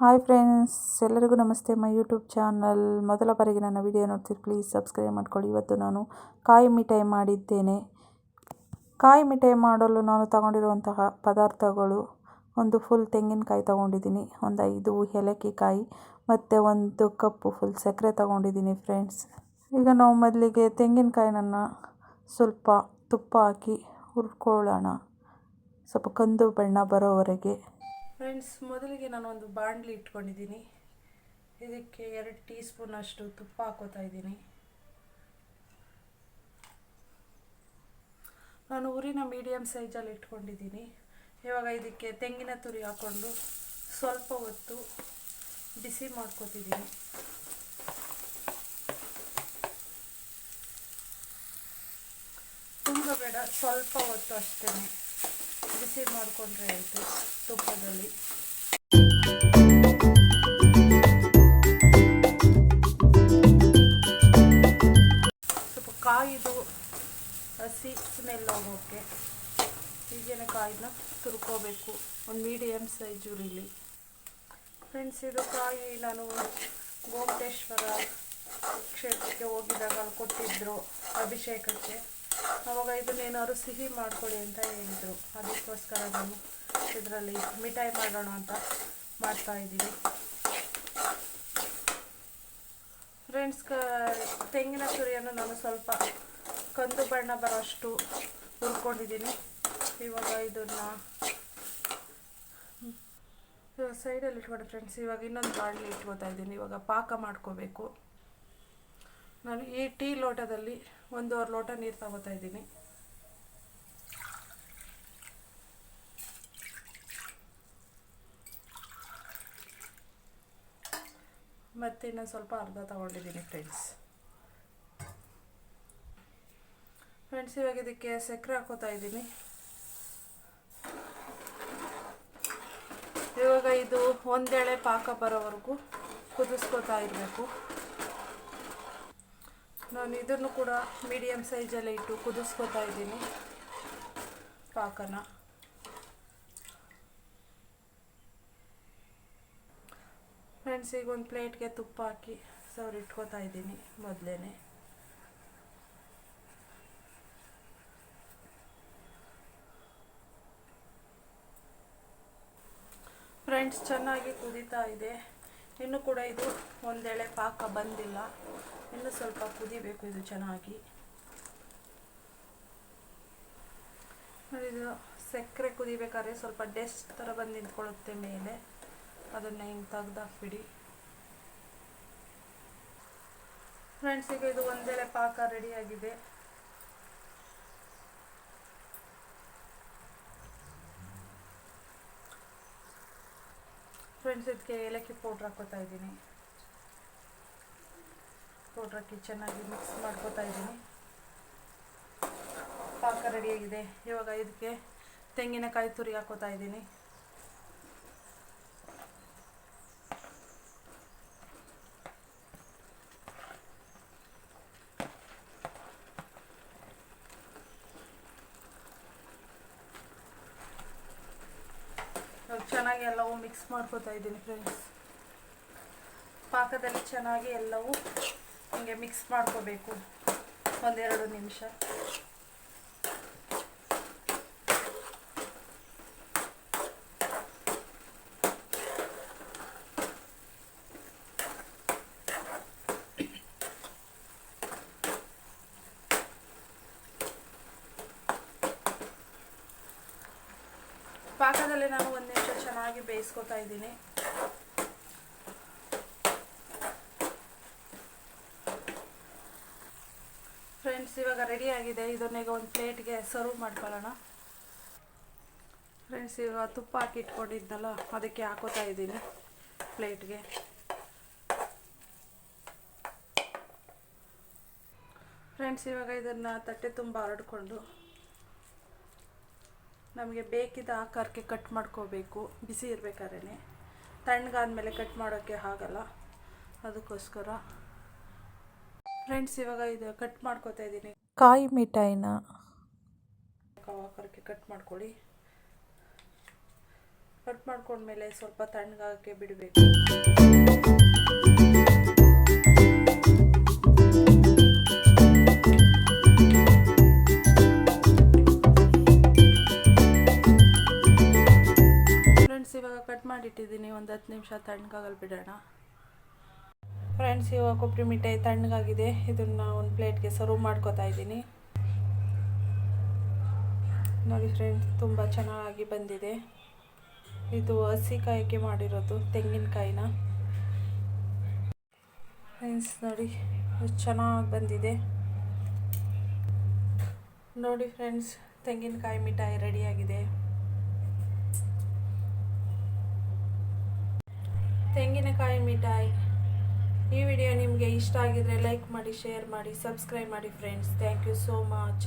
Hi friends, ಎಲ್ಲರಿಗೂ ನಮಸ್ತೆ. My YouTube channel ಮೊದಲ ಬಾರಿಗೆ ನನ್ನ ವಿಡಿಯೋ ನೋಡ್ತೀರಿ, ಪ್ಲೀಸ್ ಸಬ್ಸ್ಕ್ರೈಬ್ ಮಾಡ್ಕೊಳ್ಳಿ. ಇವತ್ತು ನಾನು ಕಾಯಿ ಮಿಠಾಯಿ ಮಾಡಿದ್ದೇನೆ. ಕಾಯಿ ಮಿಠಾಯಿ ಮಾಡಲು ನಾನು ತಗೊಂಡಿರುವಂತಹ ಪದಾರ್ಥಗಳು ಒಂದು ಫುಲ್ ತೆಂಗಿನಕಾಯಿ ತಗೊಂಡಿದ್ದೀನಿ, ಒಂದು ಐದು ಏಲಕ್ಕಿಕಾಯಿ ಮತ್ತು ಒಂದು ಕಪ್ಪು ಫುಲ್ ಸಕ್ಕರೆ ತಗೊಂಡಿದ್ದೀನಿ ಫ್ರೆಂಡ್ಸ್. ಈಗ ನಾವು ಮೊದಲಿಗೆ ತೆಂಗಿನಕಾಯಿನನ್ನು ಸ್ವಲ್ಪ ತುಪ್ಪ ಹಾಕಿ ಹುರ್ಕೊಳ್ಳೋಣ. ಸ್ವಲ್ಪ ಕಂದು ಬಣ್ಣ ಬರೋವರೆಗೆ ಫ್ರೆಂಡ್ಸ್ ಮೊದಲಿಗೆ ನಾನು ಒಂದು ಬಾಣಲಿ ಇಟ್ಕೊಂಡಿದ್ದೀನಿ. ಇದಕ್ಕೆ ಎರಡು ಟೀ ಸ್ಪೂನ್ ಅಷ್ಟು ತುಪ್ಪ ಹಾಕೋತಾ ಇದ್ದೀನಿ. ನಾನು ಊರಿನ ಮೀಡಿಯಮ್ ಸೈಜಲ್ಲಿ ಇಟ್ಕೊಂಡಿದ್ದೀನಿ. ಇವಾಗ ಇದಕ್ಕೆ ತೆಂಗಿನ ತುರಿ ಹಾಕ್ಕೊಂಡು ಸ್ವಲ್ಪ ಹೊತ್ತು ಬಿಸಿ ಮಾಡ್ಕೊತಿದ್ದೀನಿ. ತುಂಬ ಬೇಡ ಸ್ವಲ್ಪ ಹೊತ್ತು ಅಷ್ಟೇ ಬಿಸಿ ಮಾಡಿಕೊಂಡ್ರೆ ಆಯಿತು, ತುಪ್ಪದಲ್ಲಿ. ಸ್ವಲ್ಪ ಕಾಯಿದು, ಹಸಿ ಸ್ಮೆಲ್ ಹೋಗೋಕ್ಕೆ ಹೀಗೇನೆ ಕಾಯಿನ ತುರ್ಕೋಬೇಕು. ಒಂದು ಮೀಡಿಯಮ್ ಸೈಜ್ ಉರಿಲಿ. ಫ್ರೆಂಡ್ಸ್ ಇದು ಕಾಯಿ ನಾನು ಗೋಮಟೇಶ್ವರ ಕ್ಷೇತ್ರಕ್ಕೆ ಹೋಗಿದಾಗ ಕೊಟ್ಟಿದ್ದರು ಅಭಿಷೇಕಕ್ಕೆ. ಅವಾಗ ಇದನ್ನೇನಾದ್ರು ಸಿಹಿ ಮಾಡ್ಕೊಳ್ಳಿ ಅಂತ ಹೇಳಿದರು. ಅದಕ್ಕೋಸ್ಕರ ನಾನು ಇದರಲ್ಲಿ ಮಿಠಾಯಿ ಮಾಡೋಣ ಅಂತ ಮಾಡ್ತಾ ಇದ್ದೀನಿ. ಫ್ರೆಂಡ್ಸ್ ಕ, ತೆಂಗಿನ ತುರಿಯನ್ನು ನಾನು ಸ್ವಲ್ಪ ಕಂದು ಬಣ್ಣ ಬರೋಷ್ಟು ಹುರ್ಕೊಂಡಿದ್ದೀನಿ. ಇವಾಗ ಇದನ್ನು ಸೈಡಲ್ಲಿ ಇಟ್ಕೊಂಡು ಫ್ರೆಂಡ್ಸ್ ಇವಾಗ ಇನ್ನೊಂದು ಬಾಣಲಿ ಇಟ್ಕೋತಾ ಇದ್ದೀನಿ. ಇವಾಗ ಪಾಕ ಮಾಡ್ಕೋಬೇಕು. ನಾನು ಈ ಟೀ ಲೋಟದಲ್ಲಿ ಒಂದೂವರೆ ಲೋಟ ನೀರು ತಗೋತಾ ಇದ್ದೀನಿ. ಮತ್ತು ಇನ್ನೊಂದು ಸ್ವಲ್ಪ ಅರ್ಧ ತಗೊಂಡಿದ್ದೀನಿ ಫ್ರೆಂಡ್ಸ್. ಫ್ರೆಂಡ್ಸ್, ಇವಾಗ ಇದಕ್ಕೆ ಸಕ್ಕರೆ ಹಾಕೋತಾ ಇದ್ದೀನಿ. ಇವಾಗ ಇದು ಒಂದೆಳೆ ಪಾಕ ಬರೋವರೆಗೂ ಕುದಿಸ್ಕೋತಾ ಇರಬೇಕು. ನಾನು ಇದನ್ನು ಕೂಡ ಮೀಡಿಯಮ್ ಸೈಜಲ್ಲೇ ಇಟ್ಟು ಕುದಿಸ್ಕೋತಾ ಇದ್ದೀನಿ. ಪಾಕನ. ಫ್ರೆಂಡ್ಸ್ ಈಗ ಒಂದು ಪ್ಲೇಟ್ಗೆ ತುಪ್ಪ ಹಾಕಿ ಸವ್ರು ಇಟ್ಕೋತಾ ಇದ್ದೀನಿ ಮೊದಲೇ ಫ್ರೆಂಡ್ಸ್ ಚೆನ್ನಾಗಿ ಕುದೀತಾ ಇದೆ. ಇನ್ನು ಕೂಡ ಇದು ಒಂದೆಳೆ ಪಾಕ ಬಂದಿಲ್ಲ. ಇನ್ನು ಸ್ವಲ್ಪ ಕುದಿಬೇಕು ಇದು ಚೆನ್ನಾಗಿ. ಇದು ಸಕ್ಕರೆ ಕುದಿಬೇಕಾದ್ರೆ ಸ್ವಲ್ಪ ಡೆಸ್ಟ್ ಥರ ಬಂದು ನಿಂತ್ಕೊಳ್ಳುತ್ತೆ ಮೇಲೆ. ಅದನ್ನು ಹಿಂಗೆ ತೆಗ್ದಾಕ್ಬಿಡಿ. ಫ್ರೆಂಡ್ಸ್, ಈಗ ಇದು ಒಂದೆಳೆ ಪಾಕ ರೆಡಿಯಾಗಿದೆ ಫ್ರೆಂಡ್ಸ್ ಇದಕ್ಕೆ ಏಲಕ್ಕಿ ಪೌಡ್ರ್ ಹಾಕೋತಾ ಇದ್ದೀನಿ. ಪೌಡ್ರ್ ಹಾಕಿ ಚೆನ್ನಾಗಿ ಮಿಕ್ಸ್ ಮಾಡ್ಕೋತಾ ಇದ್ದೀನಿ. ಪಾಕ ರೆಡಿಯಾಗಿದೆ ಇವಾಗ ಇದಕ್ಕೆ ತೆಂಗಿನಕಾಯಿ ತುರಿ ಹಾಕೋತಾ ಇದ್ದೀನಿ. ಚೆನ್ನಾಗಿ ಎಲ್ಲವೂ ಮಿಕ್ಸ್ ಮಾಡ್ಕೋತಾ ಇದ್ದೀನಿ ಫ್ರೆಂಡ್ಸ್ ಪಾಕದಲ್ಲಿ ಚೆನ್ನಾಗಿ ಎಲ್ಲವೂ ಹಿಂಗೆ ಮಿಕ್ಸ್ ಮಾಡ್ಕೋಬೇಕು. ಒಂದೆರಡು ನಿಮಿಷ. ಪಾಕದಲ್ಲಿ ನಾನು ಒಂದು ಚೆನ್ನಾಗಿ ಬೇಯಿಸ್ಕೊತಾ ಇದ್ದೀನಿ. ಫ್ರೆಂಡ್ಸ್ ಇವಾಗ ರೆಡಿ ಆಗಿದೆ. ಇದನ್ನೀಗ ಒಂದು ಪ್ಲೇಟ್ಗೆ ಸರ್ವ್ ಮಾಡ್ಕೊಳ್ಳೋಣ. ಫ್ರೆಂಡ್ಸ್ ಇವಾಗ ತುಪ್ಪ ಹಾಕಿ ಇಟ್ಕೊಂಡಿದ್ನಲ್ಲ ಅದಕ್ಕೆ ಹಾಕೋತಾ ಇದ್ದೀನಿ ಪ್ಲೇಟ್ಗೆ ಫ್ರೆಂಡ್ಸ್ ಇವಾಗ ಇದನ್ನು ತಟ್ಟೆ ತುಂಬ ಹರಡ್ಕೊಂಡು ನಮಗೆ ಬೇಕಿದ್ದ ಆಕಾರಕ್ಕೆ ಕಟ್ ಮಾಡ್ಕೋಬೇಕು. ಬಿಸಿ ಇರಬೇಕಾದ್ರೆ. ತಣ್ಣಗಾದ್ಮೇಲೆ ಕಟ್ ಮಾಡೋಕ್ಕೆ ಆಗಲ್ಲ. ಅದಕ್ಕೋಸ್ಕರ. ಫ್ರೆಂಡ್ಸ್ ಇವಾಗ ಇದು ಕಟ್ ಮಾಡ್ಕೋತಾ ಇದ್ದೀನಿ. ಕಾಯಿ ಮಿಠಾಯಿನ. ಆಕಾರಕ್ಕೆ ಕಟ್ ಮಾಡ್ಕೊಳ್ಳಿ. ಕಟ್ ಮಾಡ್ಕೊಂಡ್ಮೇಲೆ ಸ್ವಲ್ಪ ತಣ್ಣಗಾಗಕ್ಕೆ ಬಿಡಬೇಕು. ಮಾಡಿಟ್ಟಿದ್ದೀನಿ, ಒಂದು ಹತ್ತು ನಿಮಿಷ ತಣ್ಣಗಾಗಲ್ ಬಿಡೋಣ. ಫ್ರೆಂಡ್ಸ್, ಇವಾಗ ಕೊಬ್ಬರಿ ಮಿಠಾಯಿ ತಣ್ಣಗಾಗಿದೆ. ಇದನ್ನು ಒಂದು ಪ್ಲೇಟ್ಗೆ ಸರ್ವ್ ಮಾಡ್ಕೋತಾ ಇದ್ದೀನಿ. ನೋಡಿ ಫ್ರೆಂಡ್ಸ್, ತುಂಬ ಚೆನ್ನಾಗಿ ಬಂದಿದೆ. ಇದು ಹಸಿ ಕಾಯಿಗೆ ಮಾಡಿರೋದು, ತೆಂಗಿನಕಾಯಿನ. ಫ್ರೆಂಡ್ಸ್, ನೋಡಿ ಚೆನ್ನಾಗಿ ಬಂದಿದೆ. ನೋಡಿ ಫ್ರೆಂಡ್ಸ್, ತೆಂಗಿನಕಾಯಿ ಮಿಠಾಯಿ ರೆಡಿಯಾಗಿದೆ ತೆಂಗಿನಕಾಯಿ ಮಿಠಾಯಿ. ಈ ವಿಡಿಯೋ ನಿಮಗೆ ಇಷ್ಟ ಆಗಿದ್ರೆ ಲೈಕ್ ಮಾಡಿ ಶೇರ್ ಮಾಡಿ ಸಬ್ಸ್ಕ್ರೈಬ್ ಮಾಡಿ friends thank you so much